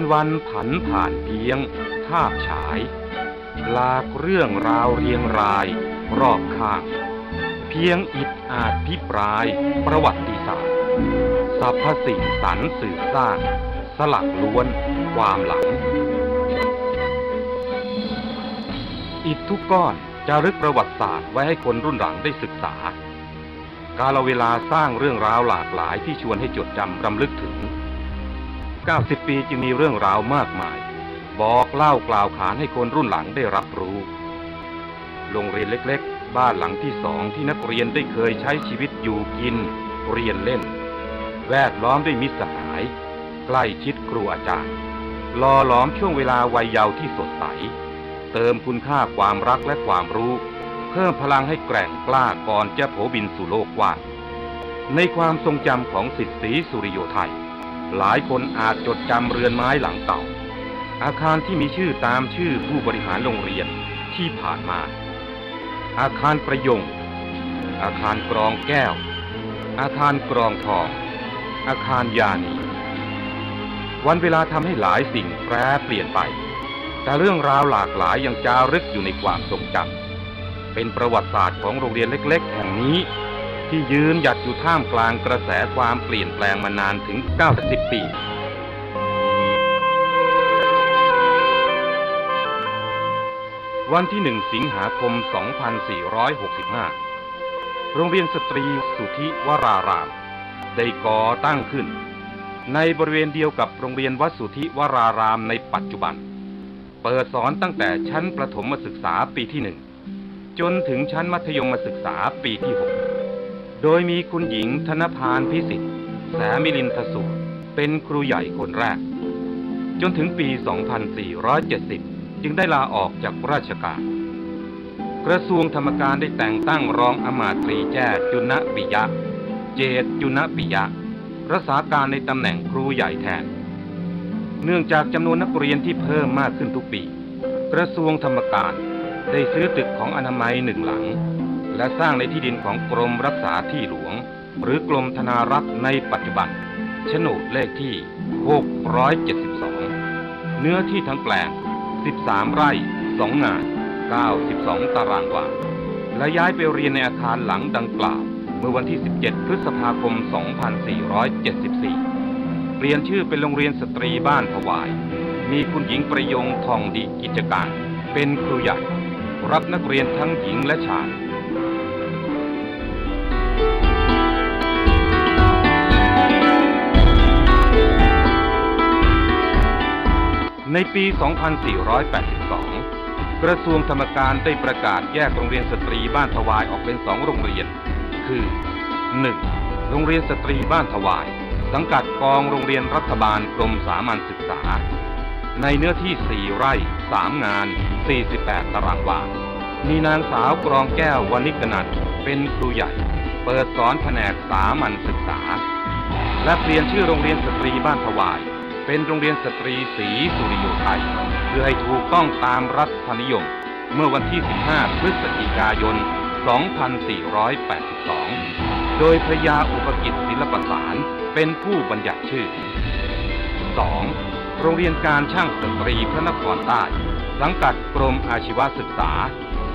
วานวันผันผ่านเพียงภาพฉาย หลากเรื่องราวเรียงรายรอบข้าง เพียงอิดอาจพิปรายประวัติศาสตร์สรรพสิ่งสรรสื่อสร้าง สลักล้วนความหลัง อิฐทุกก้อนจะรึกประวัติศาสตร์ไว้ให้คนรุ่นหลังได้ศึกษา กาลเวลาสร้างเรื่องราวหลากหลายที่ชวนให้จดจำรำลึกถึง 90 ปีจึงมีเรื่องราวมากมาย บอกเล่ากล่าวขานให้คนรุ่นหลังได้รับรู้ โรงเรียนเล็กๆ บ้านหลังที่สองที่นักเรียนได้เคยใช้ชีวิตอยู่กิน เรียนเล่น แวดล้อมด้วยมิตรสหาย ใกล้ชิดครูอาจารย์หล่อหลอมช่วงเวลาวัยเยาว์ที่สดใส เติมคุณค่าความรักและความรู้ เพิ่มพลังให้แกร่งกล้าก่อนจะโผบินสู่โลกกว้างในความทรงจำของสิทธิสุริโยไทย หลายคนอาจจดจำเรือนไม้หลังเก่า อาคารที่มีชื่อตามชื่อผู้บริหารโรงเรียนที่ผ่านมา อาคารประยง อาคารกรองแก้ว อาคารกรองทอง อาคารยานี วันเวลาทำให้หลายสิ่งแปรเปลี่ยนไป แต่เรื่องราวหลากหลายยังจารึกอยู่ในความทรงจำเป็นประวัติศาสตร์ของโรงเรียนเล็ก ๆ แห่งนี้ ที่ยืนหยัดอยู่ท่ามกลางกระแสความเปลี่ยนแปลงมานานถึง 90 ปี วันที่1สิงหาคม 2465 โรงเรียนสตรีสุทธิวราราม ได้ก่อตั้งขึ้น ในบริเวณเดียวกับโรงเรียนวัดสุทธิวรารามในปัจจุบัน เปิดสอนตั้งแต่ชั้นประถมศึกษาปีที่หนึ่งจนถึงชั้นมัธยมศึกษาปีที่ 6 โดยมีคุณหญิงธนพานพิสิทธิ์แสมิลินทสูตรเป็นครูใหญ่คนแรก จนถึงปี 2470 จึงได้ลาออกจากราชการ กระทรวงธรรมการได้แต่งตั้งรองอมาตรีแจ้จุนปิยะ เจตจุนปิยะ รักษาการในตำแหน่งครูใหญ่แทน เนื่องจากจำนวนนักเรียนที่เพิ่มมากขึ้นทุกปี กระทรวงธรรมการได้ซื้อตึกของอนามัยหนึ่งหลัง และสร้างในที่ดินของกรมรักษาที่หลวง หรือกรมธนารักษ์ในปัจจุบันโฉนดเลขที่ 672 เนื้อที่ทั้งแปลง 13 ไร่ 2 งาน 92 ตารางวา และย้ายไปเรียนในอาคารหลังดังกล่าว เมื่อวันที่ 17 พฤษภาคม 2474 เปลี่ยนชื่อเป็นโรงเรียนสตรีบ้านถวาย มีคุณหญิงประยงทองดีกิจการ เป็นครูใหญ่ รับนักเรียนทั้งหญิงและชาย ในปี 2482 กระทรวงธรรมการได้ประกาศแยกโรงเรียนสตรีบ้านถวายออกเป็นสองโรงเรียน คือ 1. โรงเรียนสตรีบ้านถวาย สังกัดกองโรงเรียนรัฐบาลกรมสามัญศึกษา ในเนื้อที่ 4 ไร่ 3 งาน 48 ตารางวา มีนางสาวกรองแก้ววณิกนันท์เป็นครูใหญ่ เปิดสอนแผนกสามัญศึกษา และเปลี่ยนชื่อโรงเรียนสตรีบ้านถวาย เป็นโรงเรียนสตรีศรีสุริโยไทยเพื่อให้ถูกต้องตามรัฐนิยม เมื่อวันที่ 15 พฤศจิกายน 2482 โดยพระยาอุปกิจศิลปสารเป็นผู้บัญญัติชื่อ 2. โรงเรียนการช่างสตรีพระนครใต้ สังกัดกรมอาชีวศึกษา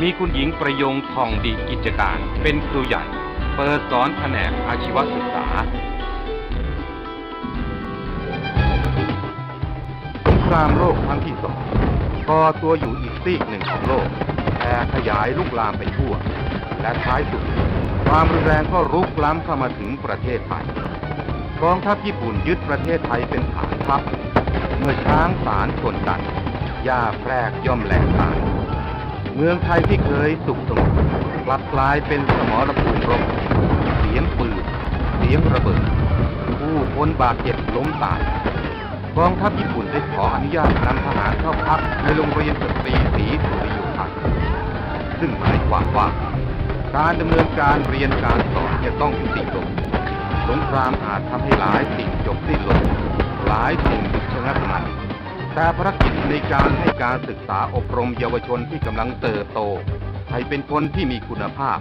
มีคุณหญิงประยงทองดีกิจการเป็นครูใหญ่ เปิดสอนแผนกอาชีวศึกษา รามโลกครั้งที่สองก่อตัวอยู่อีกซีกหนึ่งของโลกแผ่ขยายลุกลามไปทั่ว และท้ายสุด ความรุนแรงก็รุกล้ำเข้ามาถึงประเทศไทยกองทัพญี่ปุ่นยึดประเทศไทยเป็นฐานทัพ เมื่อช้างสารชนกันหญ้าแพรกย่อมแหลกตายเมืองไทยที่เคยสุขสงบกลับกลายเป็นสมรภูมิรบเสียงปืน เสียงระเบิด ผู้คนบาดเจ็บล้มตาย กองทัพญี่ปุ่นได้ขออนุญาตนำทหารเข้าพักในโรงเรียนสตรีศรีสุริโยไทยซึ่งหมายความว่า การดำเนินการเรียนการสอนจะต้องยุติลงสงครามอาจทำให้หลายสิ่งจบสิ้นลง หลายสิ่งหยุดชะงักงันแต่ภารกิจในการให้การศึกษาอบรมเยาวชนที่กำลังเติบโต ให้เป็นคนที่มีคุณภาพ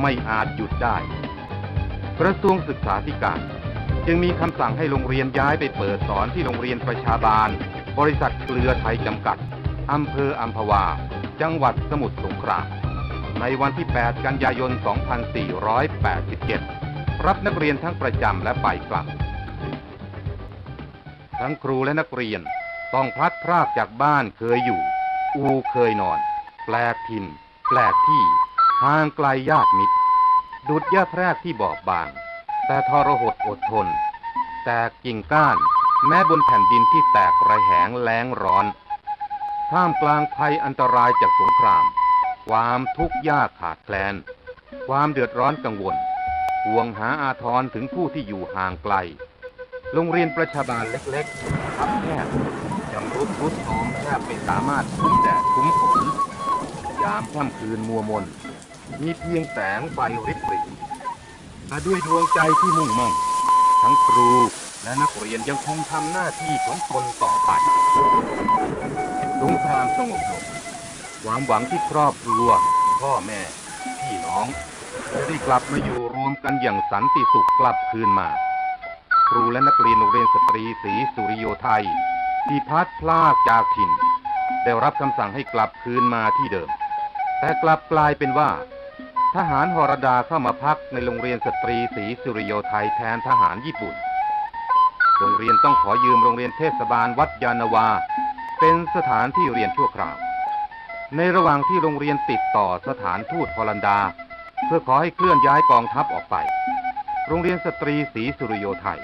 ไม่อาจหยุดได้ กระทรวงศึกษาธิการ จึงมีคำสั่งให้โรงเรียนย้ายไปเปิดสอนที่โรงเรียนประชาบาล บริษัทเกลือไทยจำกัดอำเภออัมพวา จังหวัดสมุทรสงครามในวันที่ 8 กันยายน 2487 รับนักเรียนทั้งประจำและไปกลับ ทั้งครูและนักเรียนต้องพลัดพรากจากบ้านเคยอยู่ อูเคยนอน แปลกถิ่น แปลกที่ ห่างไกลญาติมิตร ดุดหญ้าแพรกที่บอบบาง แต่ทรหดอดทน แตกกิ่งก้าน แม้บนแผ่นดินที่แตกระแหงแล้งร้อน ท่ามกลางภัยอันตรายจากสงคราม ความทุกข์ยากขาดแคลน ความเดือดร้อนกังวลห่วงหาอาทรถึงผู้ที่อยู่ห่างไกล โรงเรียนประชาบาลเล็กๆทับแคบจำรุดรุดโทมแทบไม่สามารถคุ้มแดดคุ้มฝนยามค่ำคืนมัวมน มีเพียงแสงไฟริบหรี่ แต่ด้วยดวงใจที่มุ่งมั่น ทั้งครูและนักเรียนยังคงทำหน้าที่ของตนต่อไปสงครามสงบลงความหวังที่ครอบครัว พ่อแม่ พี่น้องจะได้กลับมาอยู่รวมกันอย่างสันติสุขกลับคืนมา ครูและนักเรียนโรงเรียนสตรีศรีสุริโยไทย ที่พัดพลากจากถิ่น ได้รับคำสั่งให้กลับคืนมาที่เดิม แต่กลับกลายเป็นว่า ทหารหรดาเข้ามาพักในโรงเรียนสตรีศรีสุริโยไทยแทนทหารญี่ปุ่น โรงเรียนต้องขอยืมโรงเรียนเทศบาลวัดยานาวา เป็นสถานที่เรียนชั่วคราว ในระหว่างที่โรงเรียนติดต่อสถานทูตฮอลันดา เพื่อขอให้เคลื่อนย้ายกองทัพออกไป โรงเรียนสตรีศรีสุริโยไทย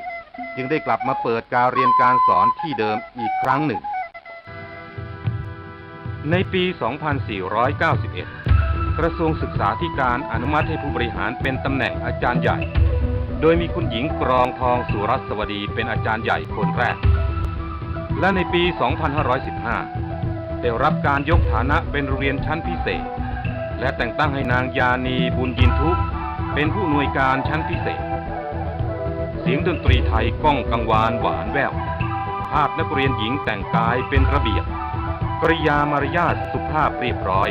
จึงได้กลับมาเปิดการเรียนการสอนที่เดิมอีกครั้งหนึ่ง ในปี 2491 กระทรวงศึกษาธิการอนุมัติให้ผู้บริหารเป็นตำแหน่งอาจารย์ใหญ่ โดยมีคุณหญิงกรองทองสุรัสวดีเป็นอาจารย์ใหญ่คนแรก และในปี 2515 ได้รับการยกฐานะเป็นโรงเรียนชั้นพิเศษ และแต่งตั้งให้นางยานีบุญยินทุเป็นผู้อำนวยการชั้นพิเศษ เสียงดนตรีไทยก้องกังวานหวานแวว ภาพนักเรียนหญิงแต่งกายเป็นระเบียบกริยามารยาทสุภาพเรียบร้อย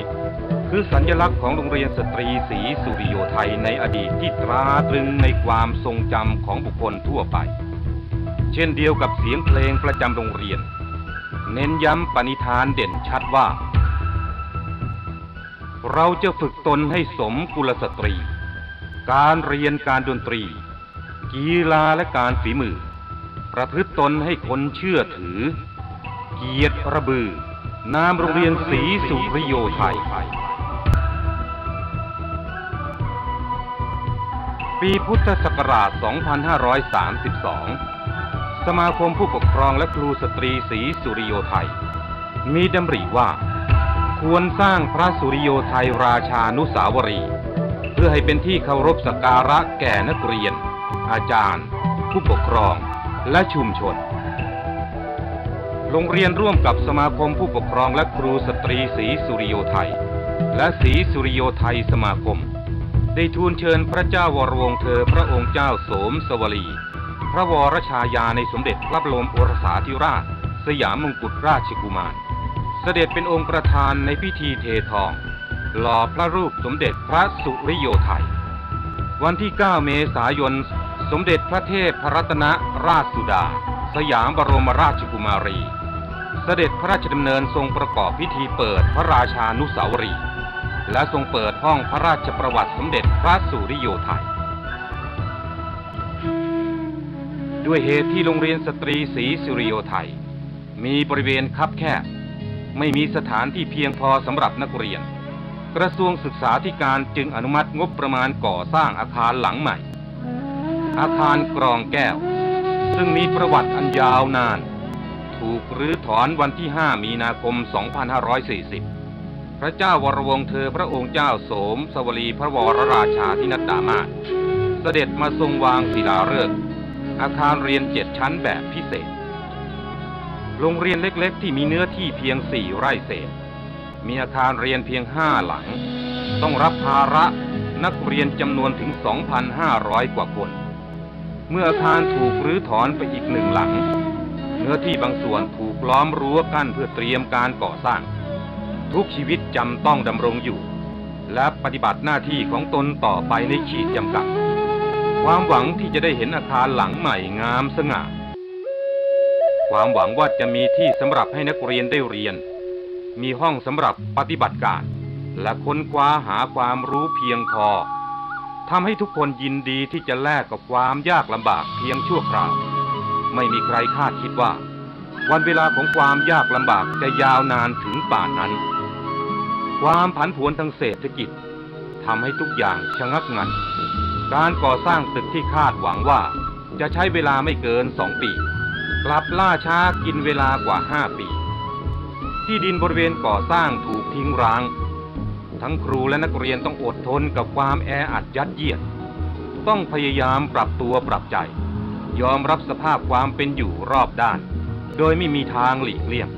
คือสัญลักษณ์ของโรงเรียนสตรีศรีสุริโยไทยในอดีตที่ตราตรึงในความทรงจำของบุคคลทั่วไป เช่นเดียวกับเสียงเพลงประจำโรงเรียน เน้นย้ำปณิธานเด่นชัดว่า เราจะฝึกตนให้สมกุลสตรี การเรียนการดนตรี กีฬาและการฝีมือ ประพฤติตนให้คนเชื่อถือ เกียรติระบือนามโรงเรียนศรีสุริโยไทย ปีพุทธศักราช 2532 สมาคมผู้ปกครองและครูสตรีศรีสุริโยไทย มีดำริว่า ควรสร้างพระสุริโยไทยราชานุสาวรี เพื่อให้เป็นที่เคารพสักการะแก่นักเรียน อาจารย์ ผู้ปกครองและชุมชน โรงเรียนร่วมกับสมาคมผู้ปกครองและครูสตรีศรีสุริโยไทย และศรีสุริโยไทยสมาคม ได้ทูลเชิญพระเจ้าวรวงเธอพระองค์เจ้าโสมสวลี พระวรชายาในสมเด็จพระบรมโอรสาธิราช สยามมงกุฎราชกุมาร เสด็จเป็นองค์ประธานในพิธีเททอง หล่อพระรูปสมเด็จพระสุริโยไทย วันที่ 9 เมษายน สมเด็จพระเทพพรัตนราชสุดา สยามบรมราชกุมารี เสด็จพระราชดำเนินทรงประกอบพิธีเปิดพระราชานุสาวรีย์ และทรงเปิดห้องพระราชประวัติสมเด็จพระสุริโยไทย ด้วยเหตุที่โรงเรียนสตรีศรีสุริโยไทย มีบริเวณคับแคบ ไม่มีสถานที่เพียงพอสำหรับนักเรียน กระทรวงศึกษาธิการจึงอนุมัติงบประมาณก่อสร้างอาคารหลังใหม่ อาคารกรองแก้ว ซึ่งมีประวัติอันยาวนาน ถูกรื้อถอนวันที่ 5 มีนาคม 2540 พระเจ้าวรวงเธอพระองค์เจ้าโสมสวลีพระวรราชาธินัดดามาเสด็จมาทรงวางศิลาฤกษ์อาคารเรียนเจ็ดชั้นแบบพิเศษ โรงเรียนเล็กๆ ที่มีเนื้อที่เพียงสี่ไร่เศษ มีอาคารเรียนเพียงห้าหลัง ต้องรับภาระนักเรียนจำนวนถึง 2,500 กว่าคน เมื่ออาคารถูกรื้อถอนไปอีกหนึ่งหลัง เนื้อที่บางส่วนถูกล้อมรั้วกั้นเพื่อเตรียมการก่อสร้าง ทุกชีวิตจำต้องดำรงอยู่ และปฏิบัติหน้าที่ของตนต่อไปในขีดจำกัด ความหวังที่จะได้เห็นอาคารหลังใหม่งามสง่า ความหวังว่าจะมีที่สำหรับให้นักเรียนได้เรียน มีห้องสำหรับปฏิบัติการ และค้นคว้าหาความรู้เพียงพอทำให้ทุกคนยินดีที่จะแลกกับความยากลำบากเพียงชั่วคราว ไม่มีใครคาดคิดว่า วันเวลาของความยากลำบากจะยาวนานถึงป่านนั้น ความผันผวนทางเศรษฐกิจทำให้ทุกอย่างชะงักงัน การก่อสร้างตึกที่คาดหวังว่า จะใช้เวลาไม่เกินสองปี กลับล่าช้ากินเวลากว่าห้าปี ที่ดินบริเวณก่อสร้างถูกทิ้งร้าง ทั้งครูและนักเรียนต้องอดทนกับความแออัดยัดเยียด ต้องพยายามปรับตัวปรับใจ ยอมรับสภาพความเป็นอยู่รอบด้าน โดยไม่มีทางหลีกเลี่ยง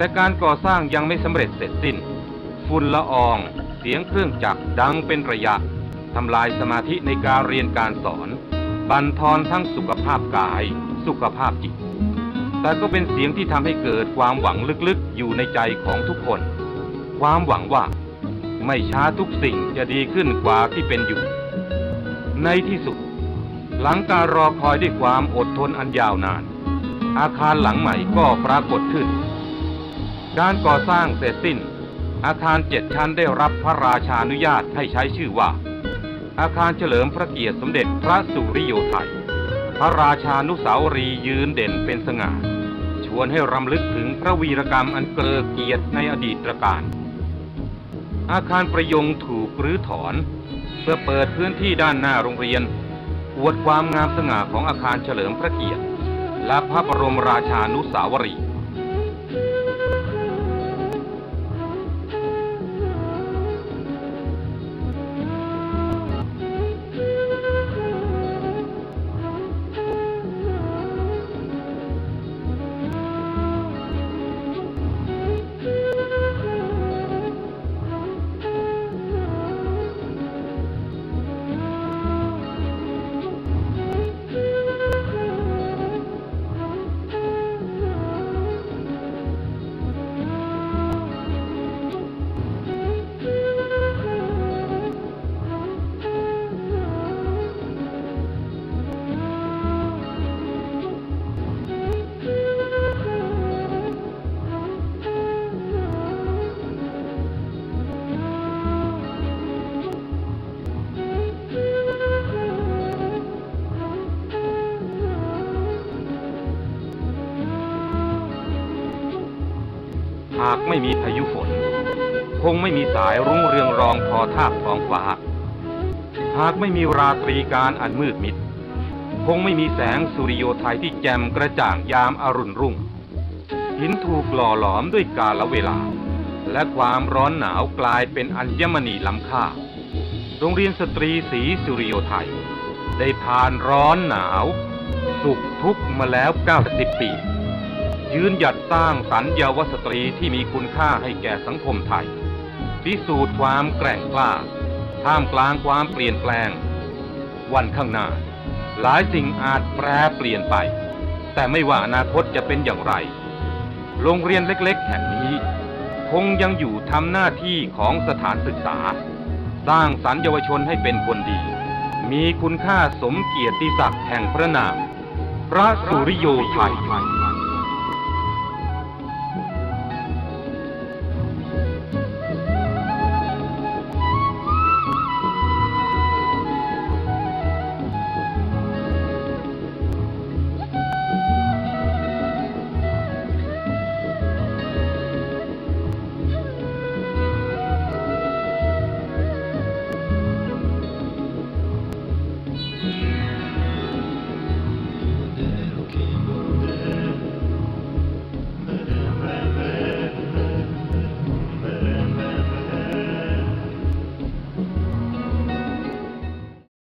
แต่การก่อสร้างยังไม่สำเร็จเสร็จสิ้น ฝุ่นละออง เสียงเครื่องจักรดังเป็นระยะทำลายสมาธิในการเรียนการสอน บั่นทอนทั้งสุขภาพกาย สุขภาพจิต แต่ก็เป็นเสียงที่ทำให้เกิดความหวังลึกๆ อยู่ในใจของทุกคน ความหวังว่า ไม่ช้าทุกสิ่งจะดีขึ้นกว่าที่เป็นอยู่ ในที่สุด หลังการรอคอยด้วยความอดทนอันยาวนาน อาคารหลังใหม่ก็ปรากฏขึ้น การก่อสร้างเสร็จสิ้น อาคารเจ็ดชั้นได้รับพระราชานุญาตให้ใช้ชื่อว่า อาคารเฉลิมพระเกียรติสมเด็จพระสุริโยไทย พระราชานุสาวรีย์ยืนเด่นเป็นสง่า ชวนให้รำลึกถึงพระวีรกรรมอันเกลอเกียรติในอดีตการ อาคารประยงถูกรื้อถอน เพื่อเปิดพื้นที่ด้านหน้าโรงเรียน อวดความงามสง่าของอาคารเฉลิมพระเกียรติ และพระบรมราชานุสาวรีากไม่มีพายุฝน คงไม่มีสายรุ้งเรืองรองทอทาบท้องฟ้า หากไม่มีราตรีการอันมืดมิด คงไม่มีแสงสุริโยไทยที่แจ่มกระจ่างยามอรุณรุ่ง หินถูกหล่อหลอมด้วยกาลเวลา และความร้อนหนาวกลายเป็นอัญมณีล้ำค่า โรงเรียนสตรีสีสุริโยไทย ได้ผ่านร้อนหนาว สุขทุกข์มาแล้ว 90 ปี ยืนหยัดสร้างสรรค์เยาวสตรีที่มีคุณค่าให้แก่สังคมไทย พิสูจน์ความแกร่งกล้า ท่ามกลางความเปลี่ยนแปลง วันข้างหน้า หลายสิ่งอาจแปรเปลี่ยนไป แต่ไม่ว่าอนาคตจะเป็นอย่างไร โรงเรียนเล็กๆ แห่งนี้ คงยังอยู่ทำหน้าที่ของสถานศึกษา สร้างสรรค์เยาวชนให้เป็นคนดี มีคุณค่าสมเกียรติศักดิ์แห่งพระนาม พระสุริโยไทย